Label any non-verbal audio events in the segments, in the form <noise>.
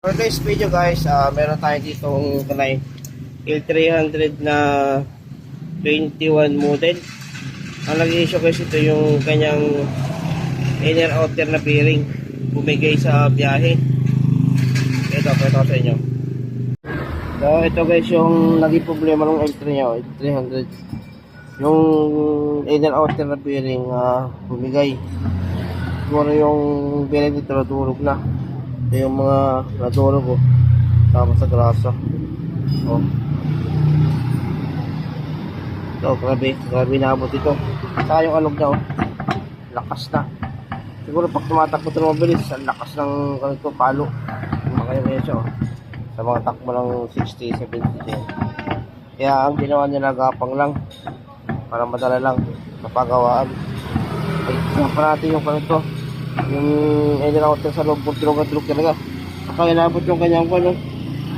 For this video guys, ah meron tayo ditong kanay L300 na 21 model. Ang nag-issue kasi ito yung kanyang inner outer na bearing bumigay sa biyahe. Ito, ito sa inyo. So, ito guys yung naging problema ng L3 niya, L300. Yung inner outer na bearing ah bumigay. Siguro yung bearing dito natulog na. Ito yung mga natulog ko. Tama sa grasa. Oh. Ito, grabe. Grabe naabot ito. Saka yung anog niya, oh. Lakas na. Siguro pag tumatakbo ito mabilis, ang lakas ng ganito, palo. Kanya kaya siya, oh. Sa mga takbo ng 60, 70 din. Kaya ang ginawa niya nagapang lang. Para madala lang. Napagawaan. Ay, natin yung ganito. Yung engine outer sa loob, drog talaga. Kaya nabot yung kanyang ano,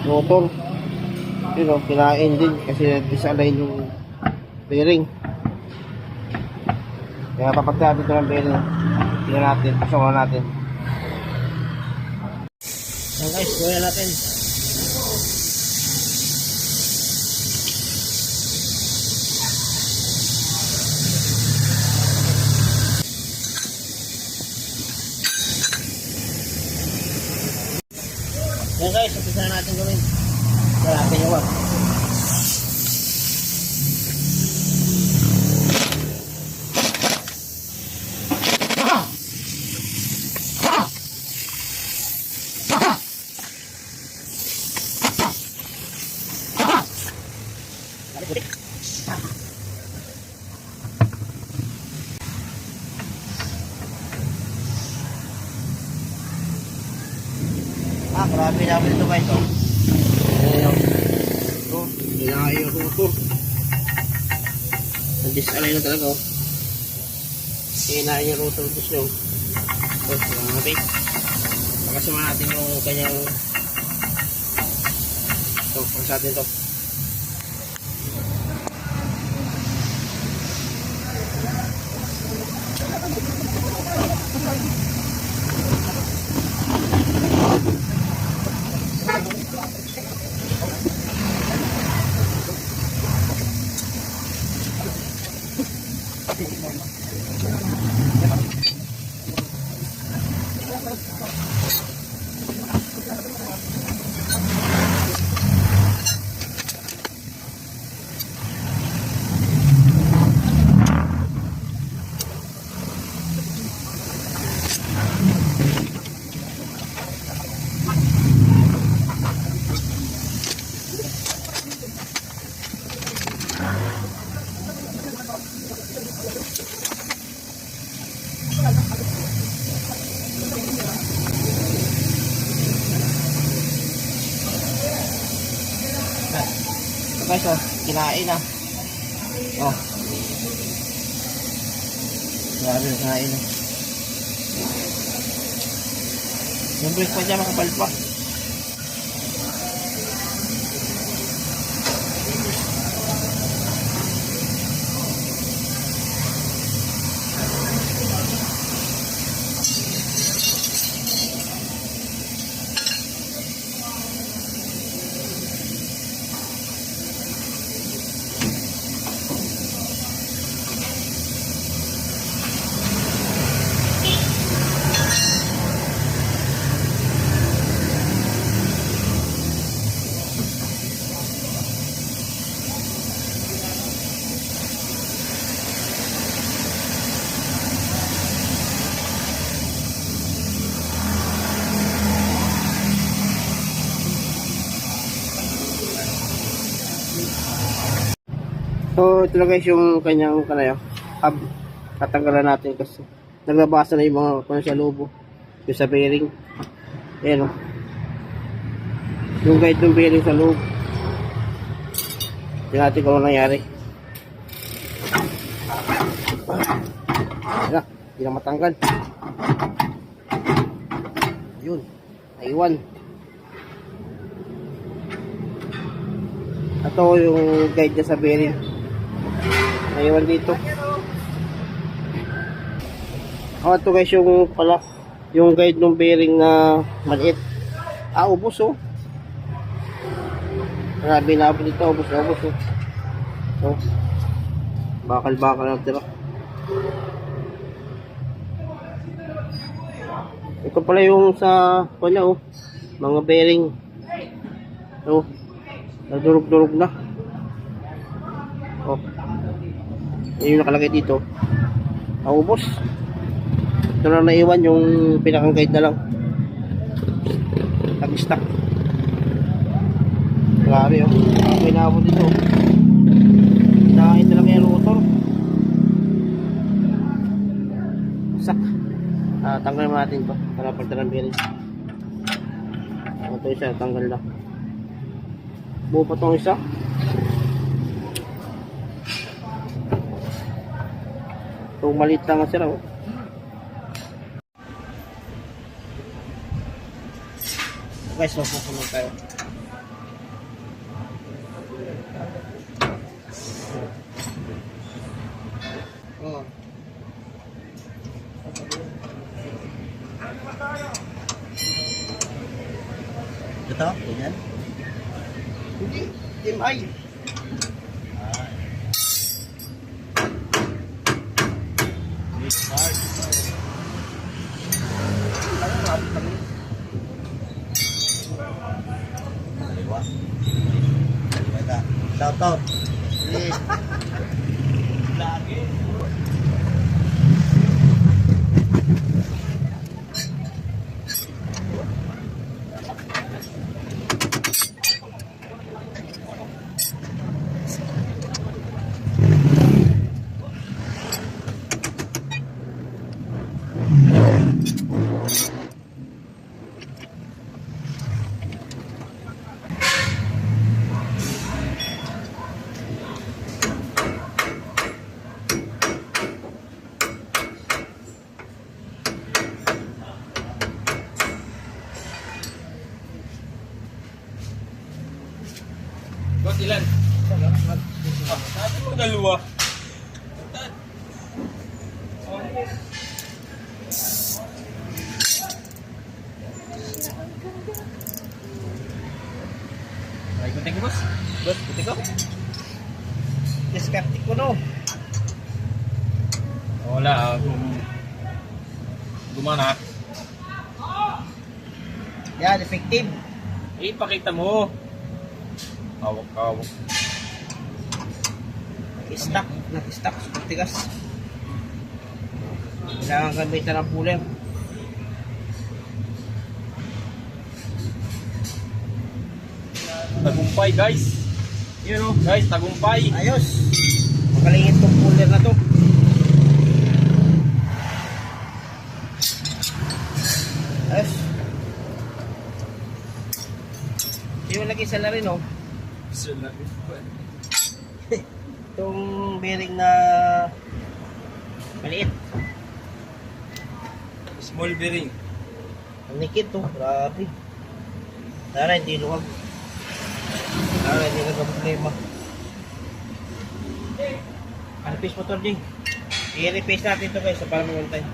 motor. Yun o, kinain din kasi disalign yung bearing. Kaya tapat natin ito ng bearing. Tingnan natin, pasawa natin. Yan guys, gawin natin. Yan guys, umpisa na natin gawin. Natin yung wag. Ah, grabe naman ito guys, oh. Ayan, ito, kailangan yung ruto. Nag-disalay na talaga, oh. Kailangan yung ruto ng gusto. Oh, grabe. Pakasama natin yung kanyang ito, pang sa atin to. Ito guys, oh, kinain na. Oh. Grabe, kinain na. Yung brake pa dyan, makapal pa. Ito na guys yung kanyang kanayo. Hub. Tatanggalan natin kasi naglabasa na yung mga kung sa lobo. Yung sa bearing. Ayan o. Yung guide ng bearing sa loob. Tingnan natin kung ano nangyari. Ayan na. Hindi na matanggal. Ayun. Naiwan. Ito yung guide niya sa bearing. Naiwan dito. Oh, ito guys yung pala yung guide ng bearing na maliit. Ah, ubos oh. Grabe na po dito, ubos na ubos oh. Oh. Bakal-bakal ang tira. Ito pala yung sa kanya oh. Mga bearing. Oh. Nadurog-durog na. Oh. Yan yung nakalagay dito. Naubos. Ito na naiwan yung pinakang guide na lang. Nag-stack. Grabe oh. Ang inabot dito. Nakain talaga yung rotor. Sak. Ah, tanggal mo natin to para pagdaran bearing. Ito isa, tanggal na. Buo pa tong isa. Itong maliit lang ang sila. Oh. Okay, so pupunod tayo. Oh. Ito? Ganyan? Hindi, MI. Shout out. Boss, <laughs> ilan? Ah, sabi mo dalawa. Ay, ikutin ko, boss. Boss, ikutin ko. Discarte ko no. Wala, kung gumana. Yan, effective. Eh, ipakita mo. Hawak, hawak. Nag-stack. Nag-stack. Super tigas. Kailangan gamitan ng puller. Tagumpay, guys. Yun, oh. Guys, tagumpay. Ayos. Makalingit tong puller na to. Ayos. Mo lagi sa rin, oh. <laughs> Itong bearing na maliit. Small bearing. Ang nikit to, grabe. Sana hindi luwag. Sana hindi ka problema. Ano piece motor, Jing? I-repace natin to guys, para magantay.